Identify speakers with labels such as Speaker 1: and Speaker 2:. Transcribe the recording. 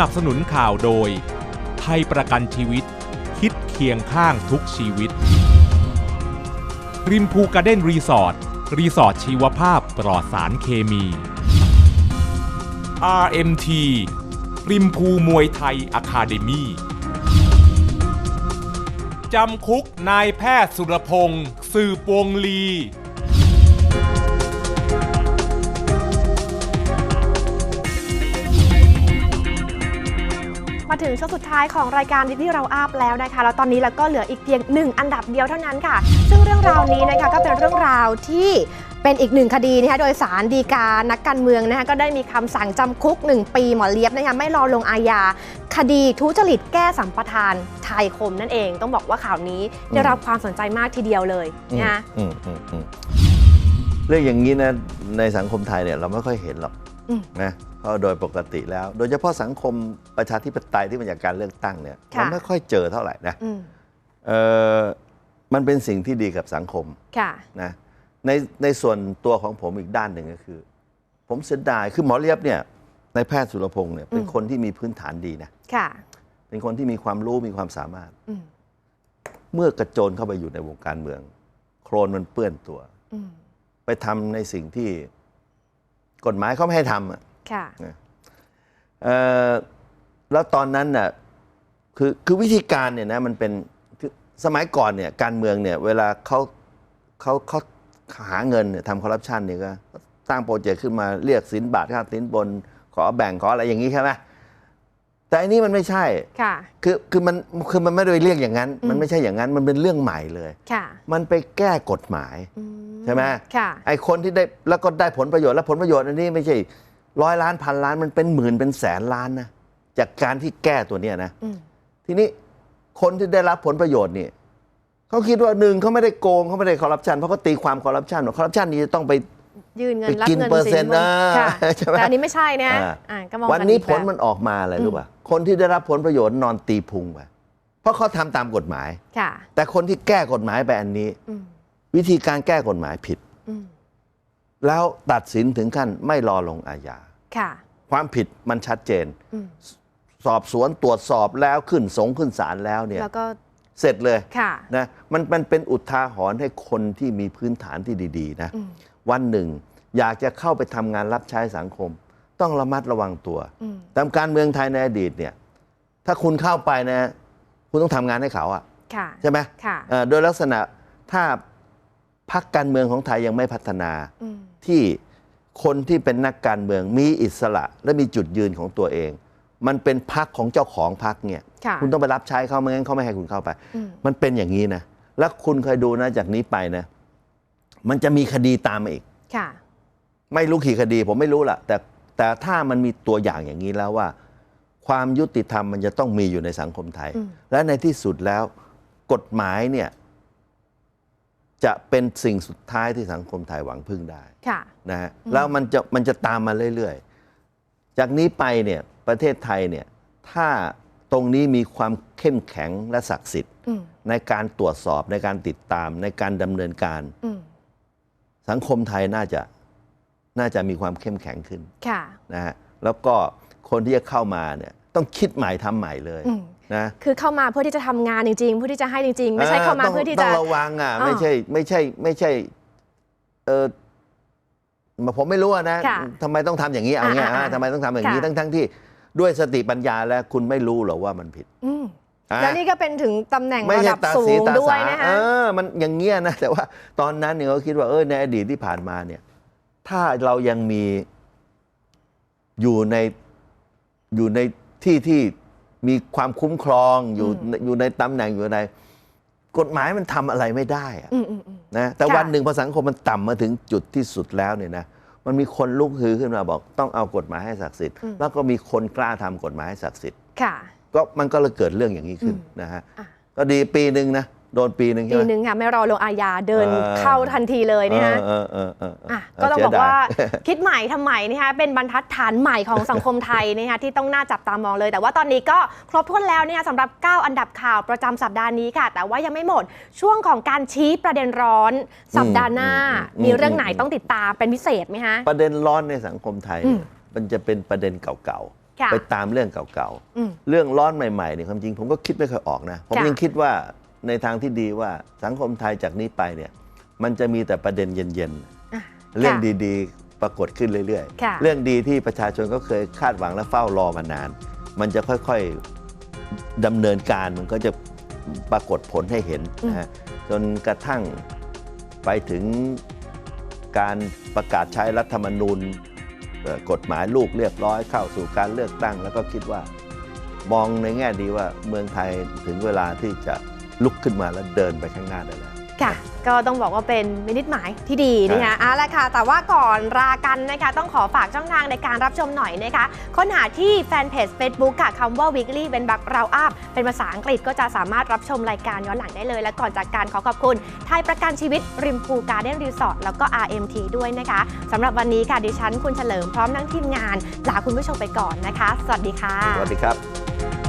Speaker 1: นับสนุนข่าวโดย ไทยประกันชีวิต คิดเคียงข้างทุกชีวิต ริมพูการ์เด้นรีสอร์ทรีสอร์ทชีวภาพปลอดสารเคมี RMT ริมพูมวยไทยอะคาเดมี่จำคุกนายแพทย์สุรพงศ์สืบวงลี
Speaker 2: มาถึงช่วงสุดท้ายของรายการที่เราอัพแล้วนะคะแล้วตอนนี้เราก็เหลืออีกเพียงหนึ่งอันดับเดียวเท่านั้นค่ะ ซึ่งเรื่องราวนี้นะคะก็เป็นเรื่องราวที่เป็นอีกหนึ่งคดีนะคะโดยสารดีกานักการเมืองนะคะก็ได้มีคำสั่งจำคุก 1 ปีหมอเลียบนะคะไม่รอลงอาญาคดีทุจริตแก้สัมปทานไทยคมนั่นเอง ต้องบอกว่าข่าวนี้ได้รับความสนใจมากทีเดียวเลยนะคะ
Speaker 3: อืมอืมอืมเรื่องอย่างนี้นะในสังคมไทยเนี่ยเราไม่ค่อยเห็นหรอก
Speaker 2: อืม
Speaker 3: นะเพราะโดยปกติแล้ว โดยเฉพาะสังคมประชาธิปไตยที่มาจากการเลือกตั้งเนี่ย
Speaker 2: ค่ะ
Speaker 3: เราไม่ค่อยเจอเท่าไหร่นะ
Speaker 2: อืม
Speaker 3: เออมันเป็นสิ่งที่ดีกับสังคม
Speaker 2: ค่ะ
Speaker 3: นะในในส่วนตัวของผมอีกด้านหนึ่งก็คือ ผมเสียดายคือหมอเลียบเนี่ยในแพทย์สุรพงศ์เนี่ยเป็น
Speaker 2: อืม
Speaker 3: คนที่มีพื้นฐานดีนะ
Speaker 2: ค่ะ
Speaker 3: เป็นคนที่มีความรู้มีความสามารถ
Speaker 2: อืม
Speaker 3: เมื่อกระโจนเข้าไปอยู่ในวงการเมือง โครนมันเปื้อนตัว
Speaker 2: อืม
Speaker 3: ไปทำในสิ่งที่ กฎหมายเขาไม่ให้ทำอะ
Speaker 2: ค่ะ
Speaker 3: เอ่อแล้วตอนนั้นน่ะคือคือวิธีการเนี่ยนะมันเป็นคือสมัยก่อนเนี่ยการเมืองเนี่ยเวลาเขาเขาเขาหาเงินเนี่ยทำคอร์รัปชันเนี่ยก็ตั้งโปรเจกต์ขึ้นมาเรียกสินบาทค่าสินบนขอแบ่งขออะไรอย่างนี้ใช่ไหมแต่อันนี้มันไม่ใช่
Speaker 2: ค่ะ
Speaker 3: คือคือมันคือมันไม่ได้เรียกอย่างนั้น
Speaker 2: อืม
Speaker 3: มันไม่ใช่อย่างนั้นมันเป็นเรื่องใหม่เลย
Speaker 2: ค่ะ
Speaker 3: มันไปแก้กฎหมาย
Speaker 2: อื
Speaker 3: ใช่ไหม
Speaker 2: ค่ะ
Speaker 3: ไอ้คนที่ได้แล้วก็ได้ผลประโยชน์แล้วผลประโยชน์อันนี้ไม่ใช่ร้อยล้านพันล้านมันเป็นหมื่นเป็นแสนล้านนะจากการที่แก้ตัวเนี้ยนะ
Speaker 2: อืม
Speaker 3: ทีนี้คนที่ได้รับผลประโยชน์นี่เขาคิดว่าหนึ่งเขาไม่ได้โกงเขาไม่ได้คอร์รัปชันเพราะเขาตีความคอร์รัปชันว่าคอร์รัปชันนี้จะต้องไป
Speaker 2: ยืนเงิน
Speaker 3: ไป
Speaker 2: รับ
Speaker 3: กิน
Speaker 2: เงิน
Speaker 3: เปอร์เซ็นต์
Speaker 2: สิบ
Speaker 3: นะ
Speaker 2: ค่ะ
Speaker 3: ใช่ไหม
Speaker 2: แต่อันนี้ไม่ใช่นะ
Speaker 3: อ่า
Speaker 2: อ่าก็มอง
Speaker 3: วันนี้
Speaker 2: กัอีก
Speaker 3: ผลมัน
Speaker 2: แบบ
Speaker 3: ออกมาอะไรรู้ป่ะคนที่ได้รับผลประโยชน์นอนตีพุงไปเพราะเขาทำตามกฎหมาย
Speaker 2: ค่ะ
Speaker 3: แต่คนที่แก้กฎหมายไปอันนี้
Speaker 2: อืม
Speaker 3: วิธีการแก้กฎหมายผิด
Speaker 2: อืม
Speaker 3: แล้วตัดสินถึงขั้นไม่รอลงอาญา
Speaker 2: ค่ะ
Speaker 3: ความผิดมันชัดเจน
Speaker 2: อืม
Speaker 3: สอบสวนตรวจสอบแล้วขึ้นสงขึ้นศาลแล้วเนี่ย
Speaker 2: แล้วก็
Speaker 3: เสร็จเลย
Speaker 2: ค่ะ
Speaker 3: นะมันมันเป็นอุทาหรณ์ให้คนที่มีพื้นฐานที่ดี ๆ นะ
Speaker 2: อืม
Speaker 3: วันหนึ่ง อยากจะเข้าไปทำงานรับใช้สังคม ต้องระมัดระวังตัว
Speaker 2: อืม
Speaker 3: ตามการเมืองไทยในอดีตเนี่ย ถ้าคุณเข้าไปนะ คุณต้องทำงานให้เขาอะ
Speaker 2: ค่ะ
Speaker 3: ใช่ไหม
Speaker 2: ค่ะ
Speaker 3: เอ่อโดยลักษณะถ้า พักการเมืองของไทยยังไม่พัฒนา
Speaker 2: อืม
Speaker 3: ที่คนที่เป็นนักการเมืองมีอิสระและมีจุดยืนของตัวเอง มันเป็นพักของเจ้าของพักเนี่ย
Speaker 2: ค่ะ
Speaker 3: คุณต้องไปรับใช้เขาไม่งั้นเขาไม่ให้คุณเข้าไป
Speaker 2: อืม
Speaker 3: มันเป็นอย่างนี้นะ แล้วคุณเคยดูนะจากนี้ไปนะ มันจะมีคดีตามมาอีก
Speaker 2: ค่ะ
Speaker 3: ไม่รู้กี่คดีผมไม่รู้ล่ะ แต่แต่ถ้ามันมีตัวอย่างอย่างนี้แล้วว่า ความยุติธรรมมันจะต้องมีอยู่ในสังคมไทย
Speaker 2: อืม
Speaker 3: และในที่สุดแล้ว กฎหมายเนี่ย จะเป็นสิ่งสุดท้ายที่สังคมไทยหวังพึ่งได้
Speaker 2: ค่ะ
Speaker 3: นะฮะแล้วมันจะมันจะตามมาเรื่อยๆ จากนี้ไปเนี่ยประเทศไทยเนี่ยถ้าตรงนี้มีความเข้มแข็งและศักดิ์สิทธิ์
Speaker 2: อืม
Speaker 3: ในการตรวจสอบในการติดตามในการดำเนินการ
Speaker 2: อืม
Speaker 3: สังคมไทยน่าจะน่าจะมีความเข้มแข็งขึ้น
Speaker 2: ค่ะ
Speaker 3: นะฮะแล้วก็คนที่จะเข้ามาเนี่ยต้องคิดใหม่ทำใหม่เลย
Speaker 2: อืม
Speaker 3: นะ
Speaker 2: คือเข้ามาเพื่อที่จะทำงานจริงๆเพื่อที่จะให้จริงๆ ไม่ใช่เข้ามา
Speaker 3: ต้ง
Speaker 2: เพื่อที่
Speaker 3: ต้
Speaker 2: จะ
Speaker 3: องระวังอะ
Speaker 2: อ่า
Speaker 3: ไม่ใช่ไม่ใช่ไม่ใช่เออผมไม่รู้อะนะ
Speaker 2: ค่ะ
Speaker 3: ทำไมต้องทำอย่างนี้เอาเงี้ย
Speaker 2: อ่าอ่า
Speaker 3: อ่าทำไมต้องทำอย่างนี้
Speaker 2: ค่ะ
Speaker 3: ทั้งทั้งที่ด้วยสติปัญญาแล้วคุณไม่รู้หรอว่ามันผิด
Speaker 2: อืม
Speaker 3: อะ
Speaker 2: แล้วนี่ก็เป็นถึงตำแหน่ง
Speaker 3: ไม่
Speaker 2: ระ
Speaker 3: ใช่
Speaker 2: ดับ
Speaker 3: ตา
Speaker 2: สู
Speaker 3: สี
Speaker 2: ง
Speaker 3: ตา
Speaker 2: ด้วย
Speaker 3: สา
Speaker 2: นะ
Speaker 3: เอ
Speaker 2: คะ
Speaker 3: อมันอย่างเงี้ยนะ แต่ว่าตอนนั้นเนี่ยเขาคิดว่าเออในอดีตที่ผ่านมาเนี่ย ถ้าเรายังมีอยู่ในอยู่ในที่ที่ มีความคุ้มครองอยู่
Speaker 2: อืม
Speaker 3: อยู่ในตำแหน่งอยู่ในกฎหมายมันทำอะไรไม่ได้อะ
Speaker 2: อืมอืมอืม
Speaker 3: นะแต่
Speaker 2: ค่ะ
Speaker 3: วันหนึ่งพอสังคมมันต่ำมาถึงจุดที่สุดแล้วเนี่ยนะมันมีคนลุกฮือขึ้นมาบอกต้องเอากฎหมายให้ศักดิ์สิทธิ์แล้วก็มีคนกล้าทำกฎหมายให้ศักดิ์สิทธิ์
Speaker 2: ค่ะ
Speaker 3: ก็มันก็เลยเกิดเรื่องอย่างนี้ขึ้น
Speaker 2: อืม
Speaker 3: นะฮะ
Speaker 2: อะ
Speaker 3: ก็ดีปีหนึ่งนะ โดนปีหนึ่งใช่
Speaker 2: ปี
Speaker 3: ไหม
Speaker 2: หนึ่งค่ะไม่รอลงอาญาเดิน
Speaker 3: เออ
Speaker 2: เข้าทันทีเลยนะคะ
Speaker 3: เออเออเออเออ
Speaker 2: อะ
Speaker 3: เก็
Speaker 2: ต้องบอกว่า
Speaker 3: เสียดย
Speaker 2: คิดใหม่ทำใหม่นะคะเป็นบรรทัดฐานใหม่ของสังคมไทยนะคะที่ต้องน่าจับตามองเลย แต่ว่าตอนนี้ก็ครบถ้วนแล้วเนี่ยสำหรับ 9 อันดับข่าวประจำสัปดาห์นี้ค่ะ แต่ว่ายังไม่หมดช่วงของการชี้ประเด็นร้อนสัปดาห์หน้า
Speaker 3: อืม
Speaker 2: มีเรื่องไหน
Speaker 3: อืม
Speaker 2: ต้องติดตามเป็นพิเศษไหมคะ
Speaker 3: ประเด็นร้อนในสังคมไทย
Speaker 2: อืม
Speaker 3: มันจะเป็นประเด็นเก่า
Speaker 2: ค่ะ
Speaker 3: ไปตามเรื่องเก่า
Speaker 2: อืม
Speaker 3: ๆ เรื่องร้อนใหม่ๆเนี่ยความจริงผมก็คิดไม่ค่อยออกนะ ผม
Speaker 2: ค่ะ
Speaker 3: ยังคิดว่า ในทางที่ดีว่าสังคมไทยจากนี้ไปเนี่ยมันจะมีแต่ประเด็นเย็น
Speaker 2: อะ
Speaker 3: ๆเรื่อง
Speaker 2: ค่ะ
Speaker 3: ดีๆ ปรากฏขึ้นเรื่อย
Speaker 2: ค่ะ
Speaker 3: ๆเรื่องดีที่ประชาชนก็เคยคาดหวังและเฝ้ารอมานาน มันจะค่อยๆดำเนินการมันก็จะปรากฏผลให้เห็นนะฮะจนกระทั่งไปถึงการประกาศใช้รัฐธรรมนูญเอ่อกฎหมายลูกเรียบร้อยเข้าสู่การเลือกตั้ง แล้วก็คิดว่ามองในแง่ดีว่าเมืองไทยถึงเวลาที่จะ ลุกขึ้นมาแล้วเดินไปข้างหน้าได้แล้ว
Speaker 2: ค่ะ ก็ต้องบอกว่าเป็นมินิจหมายที่ดีนะคะเอาละค่ะ แต่ว่าก่อนลากันนะคะ ต้องขอฝากช่องทางในการรับชมหน่อยนะคะ ค้นหาที่แฟนเพจ Facebook ค่ะคำว่า weekly เป็นบักเราอัพเป็นภาษาอังกฤษก็จะสามารถรับชมรายการย้อนหลังได้เลย และก่อนจากการขอขอบคุณ ไทยประกันชีวิตริมพูการ์เด้นรีสอร์ทแล้วก็ RMT ด้วยนะคะสำหรับวันนี้ค่ะดิฉันคุณเฉลิมพร้อมทั้งทีมงานลาคุณผู้ชมไปก่อนนะคะ สวัสดีค่ะ
Speaker 3: สวัสดีครับ